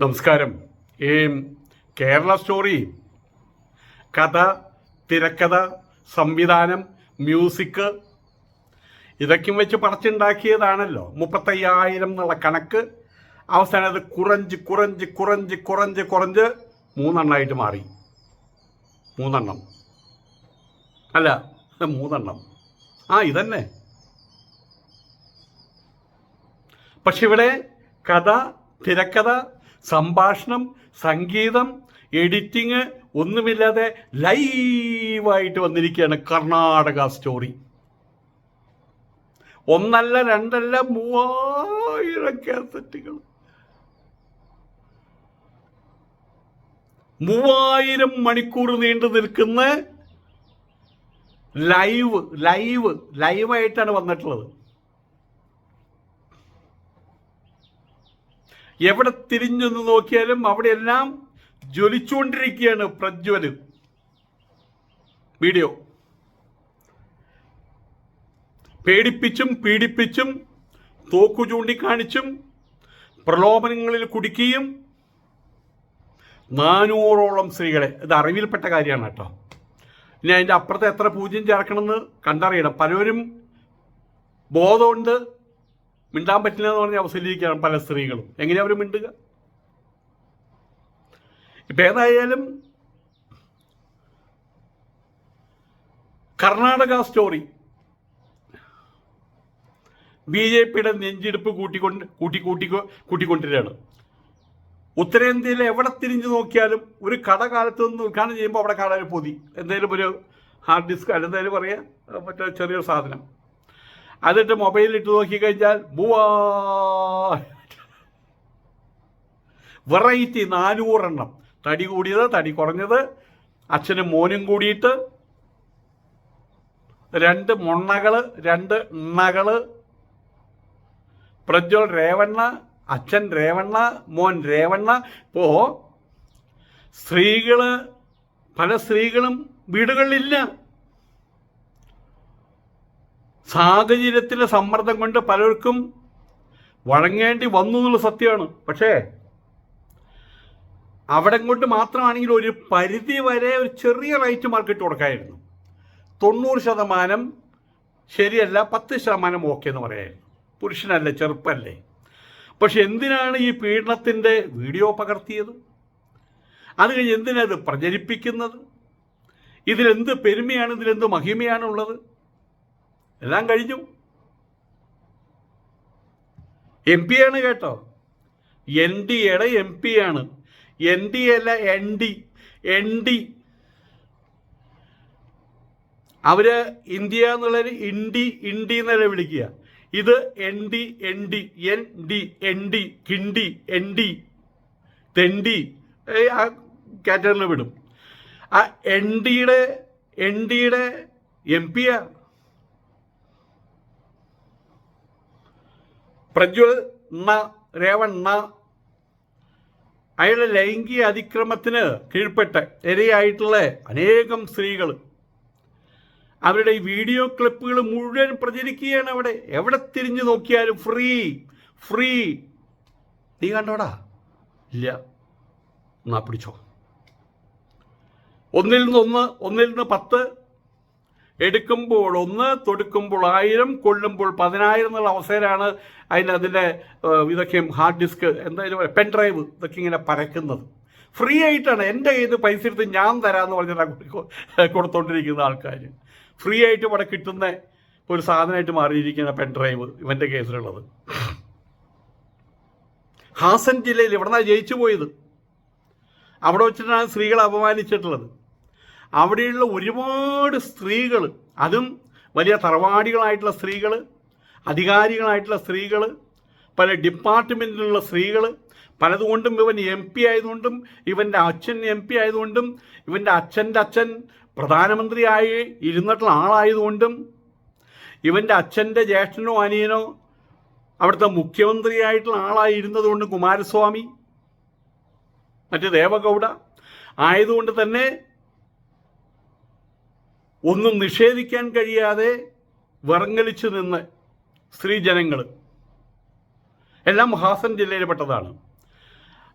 നമസ്കാരം. ഈ കേരള സ്റ്റോറി കഥ തിരക്കഥ സംവിധാനം മ്യൂസിക് ഇതൊക്കെയും വെച്ച് പറിച്ചുണ്ടാക്കിയതാണല്ലോ മുപ്പത്തയ്യായിരം എന്നുള്ള കണക്ക്. അവസാനം അത് കുറഞ്ച് കുറഞ്ച് കുറഞ്ച് കുറഞ്ച് കുറഞ്ച് മൂന്നെണ്ണമായിട്ട് മാറി. മൂന്നെണ്ണം. അല്ല മൂന്നെണ്ണം. ആ ഇതന്നെ. പക്ഷെ ഇവിടെ കഥ തിരക്കഥ സംഭാഷണം സംഗീതം എഡിറ്റിങ് ഒന്നുമില്ലാതെ ലൈവായിട്ട് വന്നിരിക്കുകയാണ് കർണാടക സ്റ്റോറി. ഒന്നല്ല രണ്ടല്ല മൂവായിരം കാസറ്റുകൾ. മൂവായിരം മണിക്കൂർ നീണ്ടു നിൽക്കുന്ന ലൈവ് ലൈവ് ലൈവായിട്ടാണ് വന്നിട്ടുള്ളത്. എവിടെ തിരിഞ്ഞൊന്ന് നോക്കിയാലും അവിടെയെല്ലാം ജ്വലിച്ചുകൊണ്ടിരിക്കുകയാണ് പ്രജ്വൽ. വീഡിയോ. പേടിപ്പിച്ചും പീഡിപ്പിച്ചും തോക്കു ചൂണ്ടിക്കാണിച്ചും പ്രലോഭനങ്ങളിൽ കുടുക്കിയും നാനൂറോളം സ്ത്രീകളെ. ഇത് അറിവിൽപ്പെട്ട കാര്യമാണ് കേട്ടോ. ഇനി അതിന്റെ അപ്പുറത്ത് എത്ര പൂജ്യം ചേർക്കണമെന്ന് കണ്ടറിയണം. പലരും ബോധമുണ്ട് മിണ്ടാൻ പറ്റില്ല എന്ന് പറഞ്ഞ അവസ്ഥയിലിരിക്കുകയാണ് പല സ്ത്രീകളും. എങ്ങനെയാ അവർ മിണ്ടുക? ഇപ്പം ഏതായാലും കർണാടക സ്റ്റോറി ബി ജെ പിയുടെ നെഞ്ചിടിപ്പ് കൂട്ടിക്കൊണ്ട് കൂട്ടി കൂട്ടി കൂട്ടിക്കൊണ്ടിരിക്കുകയാണ്. ഉത്തരേന്ത്യയിൽ എവിടെ തിരിഞ്ഞു നോക്കിയാലും ഒരു കട കാലത്ത് നിന്ന് ഉദ്ഘാടനം ചെയ്യുമ്പോൾ അവിടെ കാണാൻ പൊതി. എന്തെങ്കിലും ഒരു ഹാർഡ് ഡിസ്ക് അല്ലെന്തായാലും പറയാം. മറ്റേ ചെറിയൊരു സാധനം. അതിട്ട് മൊബൈലിൽ ഇട്ട് നോക്കിക്കഴിഞ്ഞാൽ വെറൈറ്റി നാനൂറെണ്ണം. തടി കൂടിയത് തടി കുറഞ്ഞത് അച്ഛനും മോനും കൂടിയിട്ട് രണ്ട് മൊണ്ണകൾ രണ്ട് എണ്ണകൾ. പ്രജ്വൽ രേവണ്ണ അച്ഛൻ രേവണ്ണ മോൻ രേവണ്ണ. ഇപ്പോ സ്ത്രീകൾ പല സ്ത്രീകളും വീടുകളിലില്ല. സാഹചര്യത്തിലെ സമ്മർദ്ദം കൊണ്ട് പലർക്കും വഴങ്ങേണ്ടി വന്നു എന്നുള്ള സത്യമാണ്. പക്ഷേ അവിടെ കൊണ്ട് മാത്രമാണെങ്കിൽ ഒരു പരിധി വരെ ഒരു ചെറിയ റൈറ്റ് മാർക്കറ്റ് കൊടുക്കായിരുന്നു. തൊണ്ണൂറ് ശതമാനം ശരിയല്ല പത്ത് ശതമാനം ഓക്കെ എന്ന് പറയായിരുന്നു. പുരുഷനല്ലേ ചെറുപ്പല്ലേ. പക്ഷെ എന്തിനാണ് ഈ പീഡനത്തിന്റെ വീഡിയോ പകർത്തിയത്? അത് കഴിഞ്ഞ് എന്തിനത് പ്രചരിപ്പിക്കുന്നത്? ഇതിലെന്ത് പെരുമയാണ് ഇതിലെന്ത് മഹിമയാണുള്ളത് എല്ലാം കഴിഞ്ഞു. എം പി ആണ് കേട്ടോ. എൻ ഡി എയുടെ എം പി ആണ്. എൻ ഡി അല്ല എൻ ഡി. N D. അവർ ഇന്ത്യ എന്നുള്ളൊരു ഇൻഡി ഇൻഡി എന്നല്ല വിളിക്കുക. ഇത് N D N D N D N D കിണ്ടി എൻ ഡി തെണ്ടി ആ കാറ്റഗറിയിൽ വിടും. ആ എൻ ഡിയുടെ എൻ ഡിയുടെ എം പിയാ പ്രജ്വൽ രേവണ്ണ അയാളുടെ ലൈംഗിക അതിക്രമത്തിന് കീഴ്പ്പെട്ട് ഇരയായിട്ടുള്ള അനേകം സ്ത്രീകൾ അവരുടെ ഈ വീഡിയോ ക്ലിപ്പുകൾ മുഴുവൻ പ്രചരിക്കുകയാണ് അവിടെ. എവിടെ തിരിഞ്ഞു നോക്കിയാലും ഫ്രീ ഫ്രീ. നീ കണ്ടോടാ? ഇല്ല. എന്നാ പിടിച്ചോ. ഒന്നിൽ നിന്ന് ഒന്ന് ഒന്നിൽ നിന്ന് പത്ത് എടുക്കുമ്പോൾ ഒന്ന് തൊടുക്കുമ്പോൾ ആയിരം കൊള്ളുമ്പോൾ പതിനായിരം എന്നുള്ള അവസരമാണ് അതിന് അതിന്റെ ഇതൊക്കെയും ഹാർഡ് ഡിസ്ക് എന്തായാലും പെൻ ഡ്രൈവ് ഇതൊക്കെ ഇങ്ങനെ പരക്കുന്നത്. ഫ്രീ ആയിട്ടാണ് എന്റെ കയ്യിൽ നിന്ന് പൈസ എടുത്ത് ഞാൻ തരാമെന്ന് പറഞ്ഞിട്ടാണ് കൊടുത്തോണ്ടിരിക്കുന്ന ആൾക്കാർ ഫ്രീ ആയിട്ട് ഇവിടെ കിട്ടുന്ന ഒരു സാധനമായിട്ട് മാറിയിരിക്കുന്ന പെൻ ഡ്രൈവ് ഇവന്റെ കേസിലുള്ളത്. ഹാസൻ ജില്ലയിൽ ഇവിടുന്നാണ് ജയിച്ചു പോയത്. അവിടെ വെച്ചിട്ടാണ് സ്ത്രീകളെ അപമാനിച്ചിട്ടുള്ളത്. അവിടെയുള്ള ഒരുപാട് സ്ത്രീകൾ അതും വലിയ തറവാടികളായിട്ടുള്ള സ്ത്രീകൾ അധികാരികളായിട്ടുള്ള സ്ത്രീകൾ പല ഡിപ്പാർട്ട്മെന്റിലുള്ള സ്ത്രീകൾ പലതുകൊണ്ടും ഇവൻ എം പി ആയതുകൊണ്ടും ഇവന്റെ അച്ഛൻ എം പി ആയതുകൊണ്ടും ഇവന്റെ അച്ഛന്റെ അച്ഛൻ പ്രധാനമന്ത്രിയായി ഇരുന്നിട്ടുള്ള ആളായതുകൊണ്ടും ഇവന്റെ അച്ഛന്റെ ജ്യേഷ്ഠനോ അനിയനോ അവിടുത്തെ മുഖ്യമന്ത്രിയായിട്ടുള്ള ആളായിരുന്നത് കൊണ്ട് കുമാരസ്വാമി മറ്റ് ദേവഗൗഡ ആയതുകൊണ്ട് തന്നെ ഒന്നും നിഷേധിക്കാൻ കഴിയാതെ വിറങ്ങലിച്ചു നിന്ന് സ്ത്രീജനങ്ങൾ എല്ലാം ഹാസൻ ജില്ലയിൽപ്പെട്ടതാണ്.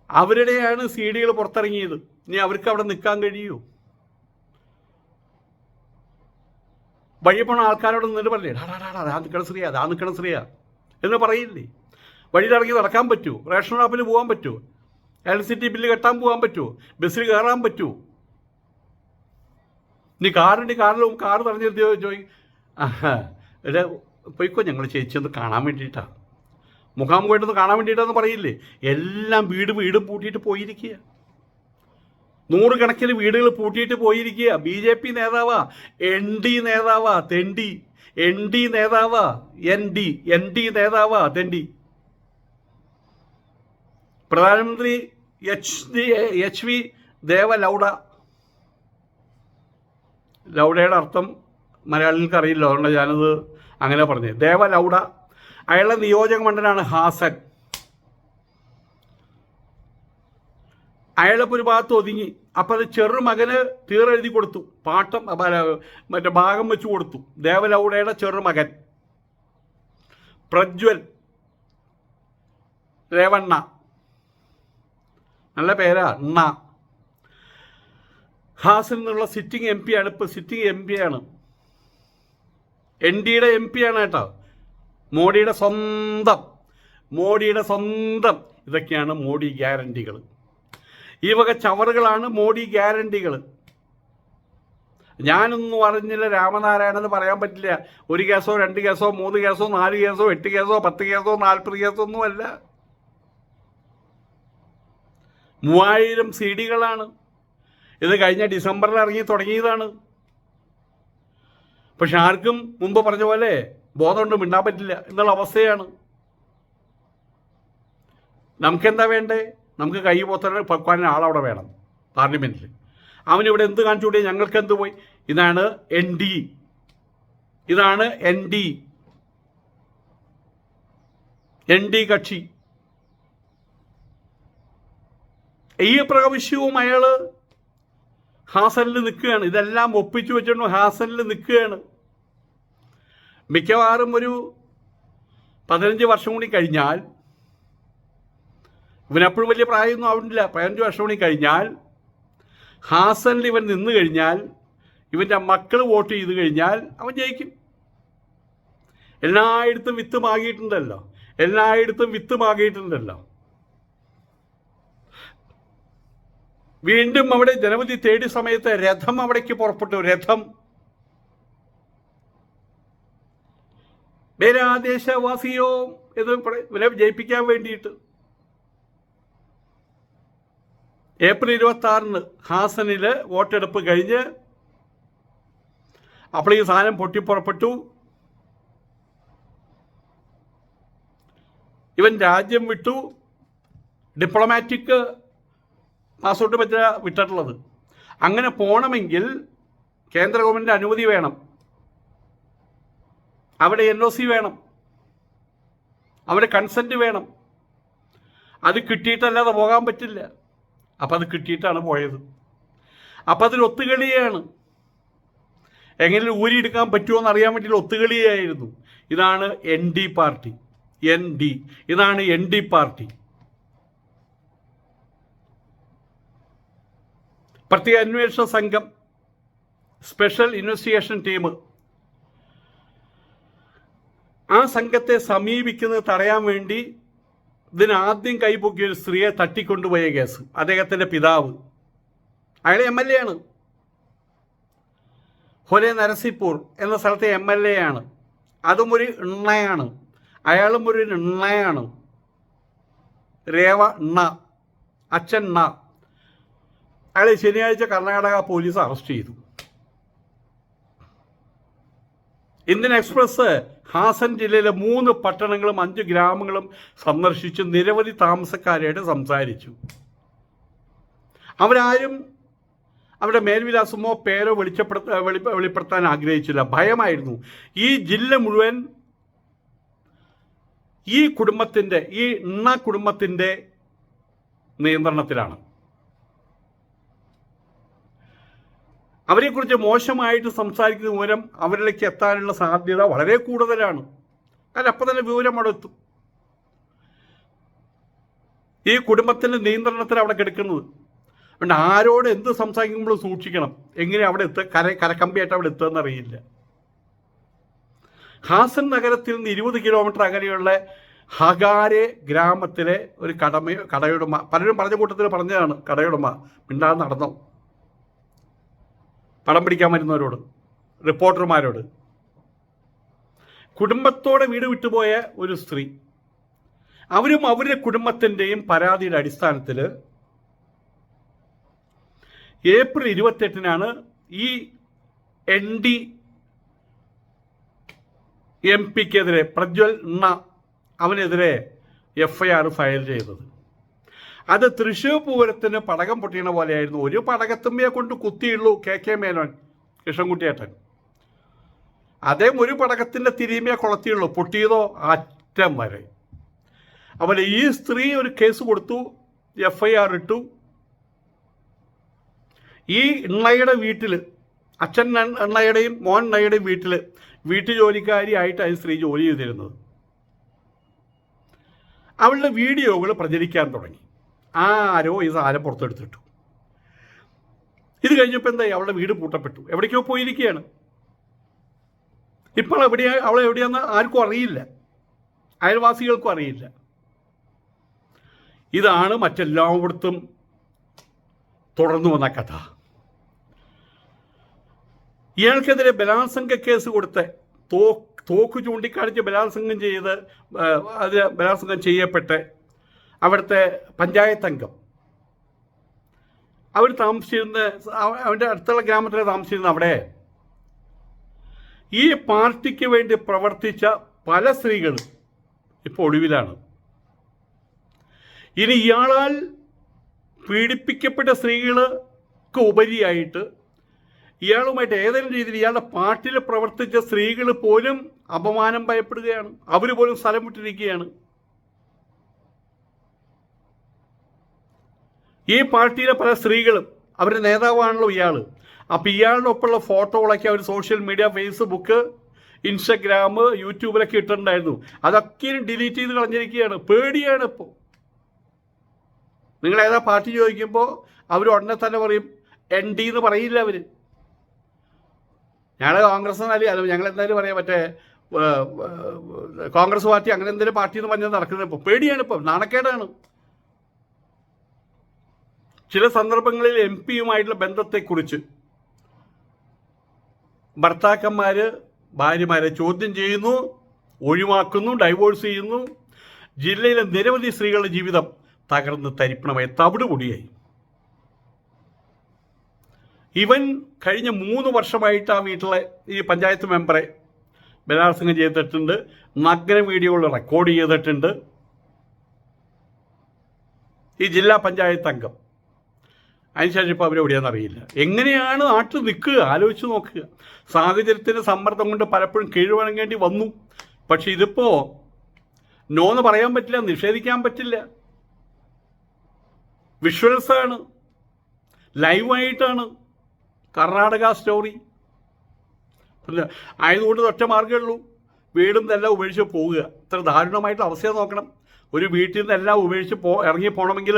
അവരുടെയാണ് സി ഡികൾ പുറത്തിറങ്ങിയത്. ഇനി അവർക്ക് അവിടെ നിൽക്കാൻ കഴിയൂ. വഴി പോണ ആൾക്കാരോട് നിന്നിട്ട് പറയില്ലേ ഡാ, ഡാ, ഡാ, ഡാ, ദാ നിൽക്കണം ശ്രീയ ദാ നിൽക്കണം ശ്രീയ എന്ന് പറയില്ലേ? വഴിയിലിറങ്ങി നടക്കാൻ പറ്റുമോ റേഷൻ ഷോപ്പിൽ പോകാൻ പറ്റുമോ ഇലക്ട്രിസിറ്റി ബില്ല് കെട്ടാൻ പോകാൻ പറ്റുമോ ബസ്സിൽ കയറാൻ പറ്റുമോ നീ കാറുണ്ട് കാറിൽ കാറ് പറഞ്ഞു നിർത്തി ചോദിക്കും ആഹാ. ഇവിടെ പോയിക്കോ ഞങ്ങൾ ചേച്ചി ഒന്ന് കാണാൻ വേണ്ടിയിട്ടാ മുഖാമുഖമായിട്ടൊന്ന് കാണാൻ വേണ്ടിയിട്ടാന്ന് പറയില്ലേ? എല്ലാം വീട് വീടും പൂട്ടിയിട്ട് പോയിരിക്കുക നൂറുകണക്കിന് വീടുകൾ പൂട്ടിയിട്ട് പോയിരിക്കുക ബി ജെ പി നേതാവാ എൻ ഡി നേതാവാ തെണ്ടി എൻ ഡി നേതാവാ എൻ ഡി. എൻ ഡി നേതാവാ തെണ്ടി പ്രധാനമന്ത്രി എച്ച് ഡി എച്ച് വി ദേവലൗഡ ലൗഡയുടെ അർത്ഥം മലയാളികൾക്ക് അറിയില്ല അതുകൊണ്ട് ഞാനത് അങ്ങനെ പറഞ്ഞു ദേവ ലൗഡ. അയാളുടെ നിയോജക മണ്ഡലമാണ് ഹാസൻ. അയാളിപ്പോൾ ഒരു ഭാഗത്ത് ഒതുങ്ങി. അപ്പോൾ അത് ചെറുമകന് തീറെഴുതി കൊടുത്തു. പാട്ടം മറ്റേ ഭാഗം വെച്ച് കൊടുത്തു. ദേവലൗഡയുടെ ചെറുമകൻ പ്രജ്വൽ. രേവണ്ണ. നല്ല പേരാ. ഹാസൻ നിന്നുള്ള സിറ്റിംഗ് എം പി ആണ്. ഇപ്പോൾ സിറ്റിംഗ് എം പി ആണ്. എൻ ഡിയുടെ എം പി ആണ് കേട്ടോ. മോഡിയുടെ സ്വന്തം മോഡിയുടെ സ്വന്തം. ഇതൊക്കെയാണ് മോഡി ഗ്യാരണ്ടികൾ ഈ വക ചവറുകളാണ് മോഡി ഗ്യാരണ്ടികൾ ഞാനൊന്നും അറിഞ്ഞില്ല രാമനാരായണെന്ന് പറയാൻ പറ്റില്ല. ഒരു കേസോ രണ്ട് കേസോ മൂന്ന് കേസോ നാല് കേസോ എട്ട് കേസോ പത്ത് കേസോ നാൽപ്പത് കേസോ ഒന്നുമല്ല. മൂവായിരം സി ഡികളാണ്. ഇത് കഴിഞ്ഞ ഡിസംബറിൽ ഇറങ്ങി തുടങ്ങിയതാണ്. പക്ഷെ ആർക്കും മുമ്പ് പറഞ്ഞ പോലെ ബോധമുണ്ട് മിണ്ടാൻ പറ്റില്ല എന്നുള്ള അവസ്ഥയാണ്. നമുക്കെന്താ വേണ്ടേ? നമുക്ക് കൈ പോത്തന്നെ പൊക്കാൻ ആളവിടെ വേണം പാർലമെന്റിൽ അവനിവിടെ എന്ത് കാണിച്ചു കൂടിയ ഞങ്ങൾക്ക് എന്ത് പോയി? ഇതാണ് എൻ ഡി. ഇതാണ് എൻ ഡി. എൻ ഡി കക്ഷി. ഈ പ്രാവശ്യവും അയാൾ ഹാസനിൽ നിൽക്കുകയാണ്. ഇതെല്ലാം ഒപ്പിച്ചു വെച്ചുകൊണ്ട് ഹാസനിൽ നിൽക്കുകയാണ്. മിക്കവാറും ഒരു പതിനഞ്ച് വർഷം കൂടി കഴിഞ്ഞാൽ ഇവനപ്പോഴും വലിയ പ്രായമൊന്നും ആവുന്നില്ല പതിനഞ്ച് വർഷം കൂടി കഴിഞ്ഞാൽ ഹാസനിൽ ഇവൻ നിന്ന് കഴിഞ്ഞാൽ ഇവന്റെ മക്കൾ വോട്ട് ചെയ്ത് കഴിഞ്ഞാൽ അവൻ ജയിക്കും. എല്ലായിടത്തും വിത്ത് മാകിയിട്ടുണ്ടല്ലോ. എല്ലായിടത്തും വിത്ത് മാകിയിട്ടുണ്ടല്ലോ. വീണ്ടും അവിടെ ജനവധി തേടി സമയത്ത് രഥം അവിടേക്ക് പുറപ്പെട്ടു. രഥം. മേരാദേശവാസിയോ എന്ന് ഇവരെ ജയിപ്പിക്കാൻ വേണ്ടിയിട്ട്. ഏപ്രിൽ ഇരുപത്തി ആറിന് ഹാസനിൽ വോട്ടെടുപ്പ് കഴിഞ്ഞ് അപ്പോൾ ഈ സാധനം പൊട്ടിപ്പുറപ്പെട്ടു ഇവൻ രാജ്യം വിട്ടു. ഡിപ്ലോമാറ്റിക് പാസ്പോർട്ട് പറ്റ വിട്ടിട്ടുള്ളത്. അങ്ങനെ പോകണമെങ്കിൽ കേന്ദ്ര ഗവൺമെന്റ് അനുമതി വേണം. അവിടെ എൻ ഒ സി വേണം. അവിടെ കൺസെന്റ് വേണം. അത് കിട്ടിയിട്ടല്ലാതെ പോകാൻ പറ്റില്ല. അപ്പം അത് കിട്ടിയിട്ടാണ് പോയത്. അപ്പം അതിൽ ഒത്തുകളിയാണ്. എങ്ങനെ ഊരിയെടുക്കാൻ പറ്റുമോ എന്ന് അറിയാൻ വേണ്ടിയുള്ള ഒത്തുകളിയായിരുന്നു. ഇതാണ് N D party N D ഇതാണ് എൻ ഡി പാർട്ടി പ്രത്യേക അന്വേഷണ സംഘം സ്പെഷ്യൽ ഇൻവെസ്റ്റിഗേഷൻ ടീം ആ സംഘത്തെ സമീപിക്കുന്നത് തടയാൻ വേണ്ടി ഇതിനാദ്യം കൈപൊക്കിയ ഒരു സ്ത്രീയെ തട്ടിക്കൊണ്ടുപോയ കേസ് അദ്ദേഹത്തിന്റെ പിതാവ്. അയാൾ എം എൽ എ ആണ്. ഹൊലെ നരസിപ്പൂർ എന്ന സ്ഥലത്തെ എം എൽ എ ആണ്. അതും ഒരു എണ്ണയാണ്. അയാളും ഒരു എണ്ണയാണ്. രേവ എണ്ണ അച്ഛൻ എണ്ണ അയാളെ ശനിയാഴ്ച കർണാടക പോലീസ് അറസ്റ്റ് ചെയ്തു. ഇന്ത്യൻ എക്സ്പ്രസ് ഹാസൻ ജില്ലയിലെ മൂന്ന് പട്ടണങ്ങളും അഞ്ച് ഗ്രാമങ്ങളും സന്ദർശിച്ച് നിരവധി താമസക്കാരായിട്ട് സംസാരിച്ചു. അവരാരും അവരുടെ മേൽവിലാസമോ പേരോ വെളിച്ചപ്പെടുത്ത വെളി വെളിപ്പെടുത്താൻ ആഗ്രഹിച്ചില്ല. ഭയമായിരുന്നു. ഈ ജില്ല മുഴുവൻ ഈ കുടുംബത്തിന്റെ ഈ എണ്ണ കുടുംബത്തിന്റെ നിയന്ത്രണത്തിലാണ്. അവരെക്കുറിച്ച് മോശമായിട്ട് സംസാരിക്കുന്ന വിവരം അവരിലേക്ക് എത്താനുള്ള സാധ്യത വളരെ കൂടുതലാണ്. കാരണം അപ്പം തന്നെ വിവരം അവിടെ ഈ കുടുംബത്തിന്റെ നിയന്ത്രണത്തിൽ അവിടെ കിടക്കുന്നത്. അതുകൊണ്ട് ആരോട് എന്ത് സംസാരിക്കുമ്പോൾ സൂക്ഷിക്കണം. എങ്ങനെ അവിടെ എത്തുക? കര കരക്കമ്പിയായിട്ട് അവിടെ എത്തുക എന്നറിയില്ല. ഹാസൻ നഗരത്തിൽ നിന്ന് ഇരുപത് കിലോമീറ്റർ അകലെയുള്ള ഹഗാരെ ഗ്രാമത്തിലെ ഒരു കടമ കടയുടമ. പലരും പറഞ്ഞ കൂട്ടത്തിൽ പറഞ്ഞതാണ് കടയുടമ. മിണ്ടാതെ നടന്നോ. പടം പിടിക്കാൻ വരുന്നവരോട് റിപ്പോർട്ടർമാരോട്. കുടുംബത്തോടെ വീട് വിട്ടുപോയ ഒരു സ്ത്രീ അവരും അവരുടെ കുടുംബത്തിന്റെയും പരാതിയുടെ അടിസ്ഥാനത്തിൽ ഏപ്രിൽ ഇരുപത്തെട്ടിനാണ് ഈ എൻ ഡി എം പിക്കെതിരെ പ്രജ്വൽ അവനെതിരെ എഫ്ഐആർ ഫയൽ ചെയ്തത്. അത് തൃശ്ശൂർ പൂരത്തിന് പടകം പൊട്ടിയണ പോലെയായിരുന്നു. ഒരു പടകത്തുമ്മയെ കൊണ്ട് കുത്തിയുള്ളൂ കെ കെ മേനോൻ കൃഷ്ണൻകുട്ടിയേട്ടൻ. അദ്ദേഹം ഒരു പടകത്തിന്റെ തിരിമയെ കൊളത്തിയുള്ളൂ പൊട്ടിയതോ അറ്റം വരെ. അതുപോലെ ഈ സ്ത്രീ ഒരു കേസ് കൊടുത്തു എഫ് ഐ ആർ ഇട്ടു. ഈ എണ്ണയുടെ വീട്ടിൽ അച്ഛൻ എണ്ണയുടെയും മോൻ എണ്ണയുടെയും വീട്ടിൽ വീട്ടു ജോലിക്കാരിയായിട്ടാണ് സ്ത്രീ ജോലി ചെയ്തിരുന്നത്. അവളുടെ വീഡിയോകൾ പ്രചരിക്കാൻ തുടങ്ങി. ആരോ ഈ സാധനം പുറത്തെടുത്തിട്ടു. ഇത് കഴിഞ്ഞപ്പോൾ എന്തായി? അവളുടെ വീട് പൂട്ടപ്പെട്ടു. എവിടേക്കോ പോയിരിക്കുകയാണ്. ഇപ്പോൾ എവിടെയാ അവൾ എവിടെയാന്ന് ആർക്കും അറിയില്ല. അയൽവാസികൾക്കും അറിയില്ല. ഇതാണ് മറ്റെല്ലായിടത്തും തുടർന്നു വന്ന കഥ. ഇയാൾക്കെതിരെ ബലാത്സംഗ കേസ് കൊടുത്ത് തോക്ക് തോക്ക് ചൂണ്ടിക്കാണിച്ച് ബലാത്സംഗം ചെയ്ത് അതിന് അത് ബലാത്സംഗം ചെയ്യപ്പെട്ട് അവിടുത്തെ പഞ്ചായത്ത് അംഗം. അവർ താമസിച്ചിരുന്ന അവ- അവന്റെ അടുത്തുള്ള ഗ്രാമത്തിലെ താമസിച്ചിരുന്ന അവിടെ ഈ പാർട്ടിക്ക് വേണ്ടി പ്രവർത്തിച്ച പല സ്ത്രീകളും ഇപ്പോൾ ഒടുവിലാണ് ഇനി ഇയാളാൽ പീഡിപ്പിക്കപ്പെട്ട സ്ത്രീകൾക്ക് ഉപരിയായിട്ട് ഇയാളുമായിട്ട് ഏതെങ്കിലും രീതിയിൽ ഇയാളുടെ പാർട്ടിയിൽ പ്രവർത്തിച്ച സ്ത്രീകൾ പോലും അപമാനം ഭയപ്പെടുകയാണ്. അവർ പോലും സ്ഥലം വിട്ടിരിക്കുകയാണ്. ഈ പാർട്ടിയിലെ പല സ്ത്രീകളും അവരുടെ നേതാവാണല്ലോ ഇയാൾ അപ്പം ഇയാളുടെ ഒപ്പമുള്ള ഫോട്ടോകളൊക്കെ അവർ സോഷ്യൽ മീഡിയ ഫേസ്ബുക്ക് ഇൻസ്റ്റഗ്രാം യൂട്യൂബിലൊക്കെ ഇട്ടിട്ടുണ്ടായിരുന്നു. അതൊക്കെ ഡിലീറ്റ് ചെയ്ത് കളഞ്ഞിരിക്കുകയാണ്. പേടിയാണ് ഇപ്പോൾ നിങ്ങൾ ഏതാ പാർട്ടി ചോദിക്കുമ്പോൾ അവർ ഉടനെ തന്നെ പറയും എൻ ഡി എന്ന് പറയില്ല അവർ ഞങ്ങൾ കോൺഗ്രസ് അല്ല ഞങ്ങൾ എന്തായാലും പറയാം മറ്റേ കോൺഗ്രസ് പാർട്ടി അങ്ങനെ എന്തെങ്കിലും പാർട്ടി എന്ന് പറഞ്ഞാൽ നടക്കുന്നത് ഇപ്പോൾ പേടിയാണ് ഇപ്പം. നാണക്കേടാണ്. ചില സന്ദർഭങ്ങളിൽ എം പിയുമായിട്ടുള്ള ബന്ധത്തെക്കുറിച്ച് ഭർത്താക്കന്മാർ ഭാര്യമാരെ ചോദ്യം ചെയ്യുന്നു ഒഴിവാക്കുന്നു ഡൈവോഴ്സ് ചെയ്യുന്നു. ജില്ലയിലെ നിരവധി സ്ത്രീകളുടെ ജീവിതം തകർന്ന് തരിപ്പണമായി തവിടുപൊടിയായി. ഇവൻ കഴിഞ്ഞ മൂന്ന് വർഷമായിട്ട് ആ വീട്ടിലെ ഈ പഞ്ചായത്ത് മെമ്പറെ ബലാത്സംഗം ചെയ്തിട്ടുണ്ട് നഗ്ന വീഡിയോകൾ റെക്കോർഡ് ചെയ്തിട്ടുണ്ട്. ഈ ജില്ലാ പഞ്ചായത്ത് അംഗം. അതിനുശേഷം ഇപ്പോൾ അവരെവിടെയാണെന്ന് അറിയില്ല. എങ്ങനെയാണ് നാട്ടിൽ നിൽക്കുക? ആലോചിച്ച് നോക്കുക. സാഹചര്യത്തിന്റെ സമ്മർദ്ദം കൊണ്ട് പലപ്പോഴും കീഴ്വഴങ്ങേണ്ടി വന്നു. പക്ഷെ ഇതിപ്പോൾ നോ എന്ന് പറയാൻ പറ്റില്ല നിഷേധിക്കാൻ പറ്റില്ല. വിഷ്വൽസാണ്. ലൈവായിട്ടാണ്. കർണാടക സ്റ്റോറി ആയതുകൊണ്ട് ഒറ്റ മാർഗമേ ഉള്ളൂ. വീടും ഇതെല്ലാം ഉപേക്ഷിച്ച് പോവുക. ഇത്ര ദാരുണമായിട്ടുള്ള അവസ്ഥ നോക്കണം. ഒരു വീട്ടിൽ നിന്ന് എല്ലാം ഉപേക്ഷിച്ച് പോ ഇറങ്ങി പോകണമെങ്കിൽ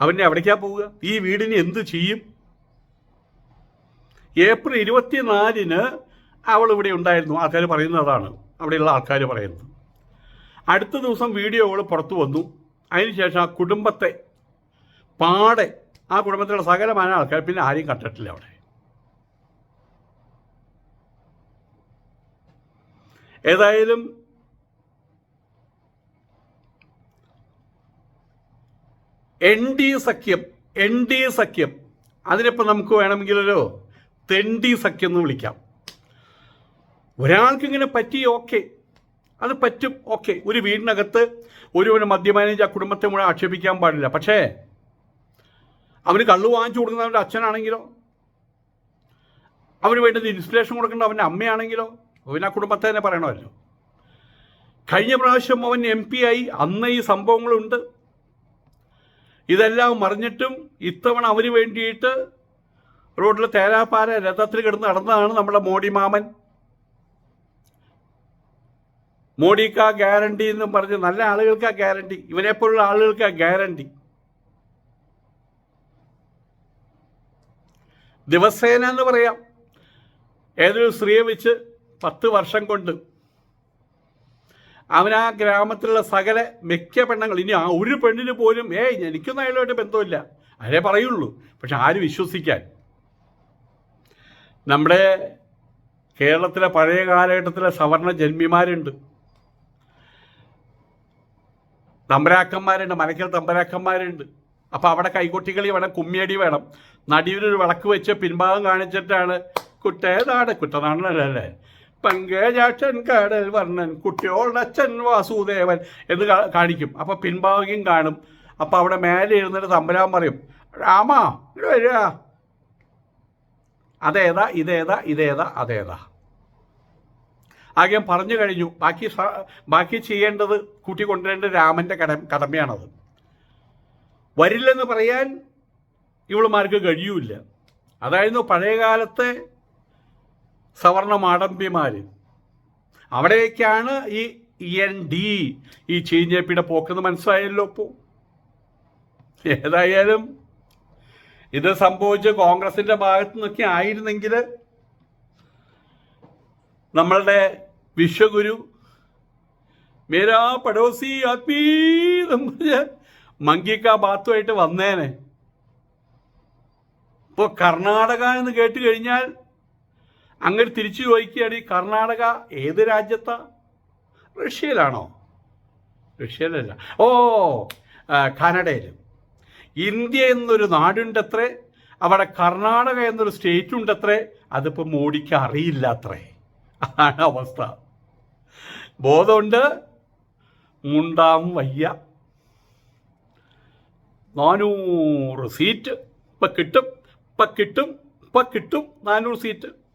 അവന്റെ എവിടേക്കാണ് പോവുക? ഈ വീടിന് എന്ത് ചെയ്യും? ഏപ്രിൽ ഇരുപത്തിനാലിന് അവൾ ഇവിടെ ഉണ്ടായിരുന്നു. ആൾക്കാർ പറയുന്നത് അവിടെയുള്ള ആൾക്കാർ പറയുന്നത്. അടുത്ത ദിവസം വീഡിയോകൾ പുറത്തു വന്നു. അതിനുശേഷം ആ കുടുംബത്തെ പാടെ ആ കുടുംബത്തിലുള്ള സകലമായ ആൾക്കാർ പിന്നെ ആരെയും കണ്ടിട്ടില്ല അവിടെ. ഏതായാലും എൻ ഡി സഖ്യം എൻ ഡി സഖ്യം. അതിനിപ്പോൾ നമുക്ക് വേണമെങ്കിലൊരു തെണ്ടി സഖ്യം എന്ന് വിളിക്കാം. ഒരാൾക്കിങ്ങനെ പറ്റി ഓക്കെ. അത് പറ്റും ഓക്കെ. ഒരു വീടിനകത്ത് ഒരു മദ്യമാനേജ് ആ കുടുംബത്തെ മുഴുവൻ ആക്ഷേപിക്കാൻ പാടില്ല. പക്ഷേ അവന് കള്ളു വാങ്ങിച്ചു കൊടുക്കുന്ന അവന്റെ അച്ഛനാണെങ്കിലോ? അവന് വേണ്ടത് ഇൻസ്പിറേഷൻ കൊടുക്കേണ്ട അവന്റെ അമ്മയാണെങ്കിലോ? അവൻ ആ കുടുംബത്തെ തന്നെ പറയണമല്ലോ. കഴിഞ്ഞ പ്രാവശ്യം അവൻ എം പി ആയി. അന്ന് ഈ സംഭവങ്ങളുണ്ട്. ഇതെല്ലാം അറിഞ്ഞിട്ടും ഇത്തവണ അവന് വേണ്ടിയിട്ട് റോഡിൽ തേരാപ്പാര രഥത്തിൽ കിടന്ന് നടന്നതാണ് നമ്മുടെ മോഡി മാമൻ. മോഡിക്കാ ഗ്യാരണ്ടി എന്നും പറഞ്ഞ് നല്ല ആളുകൾക്കാ ഗ്യാരണ്ടി ഇവനെപ്പോലുള്ള ആളുകൾക്കാ ഗ്യാരണ്ടി. ദിവസേന എന്ന് പറയാം. ഏതൊരു സ്ത്രീയെ വെച്ച് പത്ത് വർഷം കൊണ്ട് അവൻ ആ ഗ്രാമത്തിലുള്ള സകല മിക്ക പെണ്ണുങ്ങൾ ഇനി ആ ഒരു പെണ്ണിന് പോലും ഏയ് എനിക്കൊന്നും അയാളുമായിട്ട് ബന്ധമില്ല. അതേ പറയുള്ളൂ. പക്ഷെ ആര് വിശ്വസിക്കാൻ? നമ്മുടെ കേരളത്തിലെ പഴയ കാലഘട്ടത്തിലെ സവർണ ജന്മിമാരുണ്ട്. തമ്പരാക്കന്മാരുണ്ട് മലക്കൽ തമ്പരാക്കന്മാരുണ്ട്. അപ്പോൾ അവിടെ കൈകൊട്ടികളി വേണം കുമ്മിയടി വേണം. നടിയിലൊരു വിളക്ക് വെച്ച് പിൻഭാഗം കാണിച്ചിട്ടാണ് കുട്ടേനാട് കുട്ടനാടനല്ലേ? പങ്കജാക്ഷൻ കടൽ വർണൻ കുട്ടിയോളച്ചൻ വാസുദേവൻ എന്ന് കാണിക്കും. അപ്പോൾ പിൻഭാഗ്യം കാണും. അപ്പോൾ അവിടെ മേലെ ഇരുന്നിട്ട് തമ്പരാൻ പറയും രാമാ ഇവിടെ വരിക. അതേതാ ഇതേതാ ഇതേതാ അതേതാ. ആകെ പറഞ്ഞു കഴിഞ്ഞു. ബാക്കി ബാക്കി ചെയ്യേണ്ടത് കൂട്ടി കൊണ്ടുവരേണ്ടത് രാമന്റെ കട കടമയാണത്. വരില്ലെന്ന് പറയാൻ ഇവളുമാർക്ക് കഴിയൂല അതായിരുന്നു പഴയകാലത്തെ സവർണ മാടമ്പിമാർ അവിടേക്കാണ് ഈ എൻ ഡി ഈ ചീഞ്ഞേപ്പിയുടെ പോക്കെന്ന് മനസ്സിലായല്ലോ ഇപ്പോൾ ഏതായാലും ഇത് സംഭവിച്ച് കോൺഗ്രസിന്റെ ഭാഗത്തു നിന്നൊക്കെ ആയിരുന്നെങ്കിൽ നമ്മളുടെ വിശ്വഗുരു മേരാ പടോസി ആത്മീ മങ്കിക്ക ബാത്തുമായിട്ട് വന്നേനെ. ഇപ്പോൾ കർണാടക എന്ന് കേട്ട് കഴിഞ്ഞാൽ അങ്ങനെ തിരിച്ചു ചോദിക്കുകയാണ് ഈ കർണാടക ഏത് രാജ്യത്താ? റഷ്യയിലാണോ? റഷ്യയിലല്ല. ഓ കാനഡയിൽ ഇന്ത്യ എന്നൊരു നാടുണ്ടത്രേ അവിടെ കർണാടക എന്നൊരു സ്റ്റേറ്റ് ഉണ്ടത്രേ അതിപ്പോൾ മോഡിക്ക് അറിയില്ല അത്രേ ആണ് അവസ്ഥ. ബോധമുണ്ട്? മുണ്ടാം വയ്യ. നാനൂറ് സീറ്റ്. ഇപ്പം കിട്ടും ഇപ്പം കിട്ടും ഇപ്പം കിട്ടും നാനൂറ് സീറ്റ്.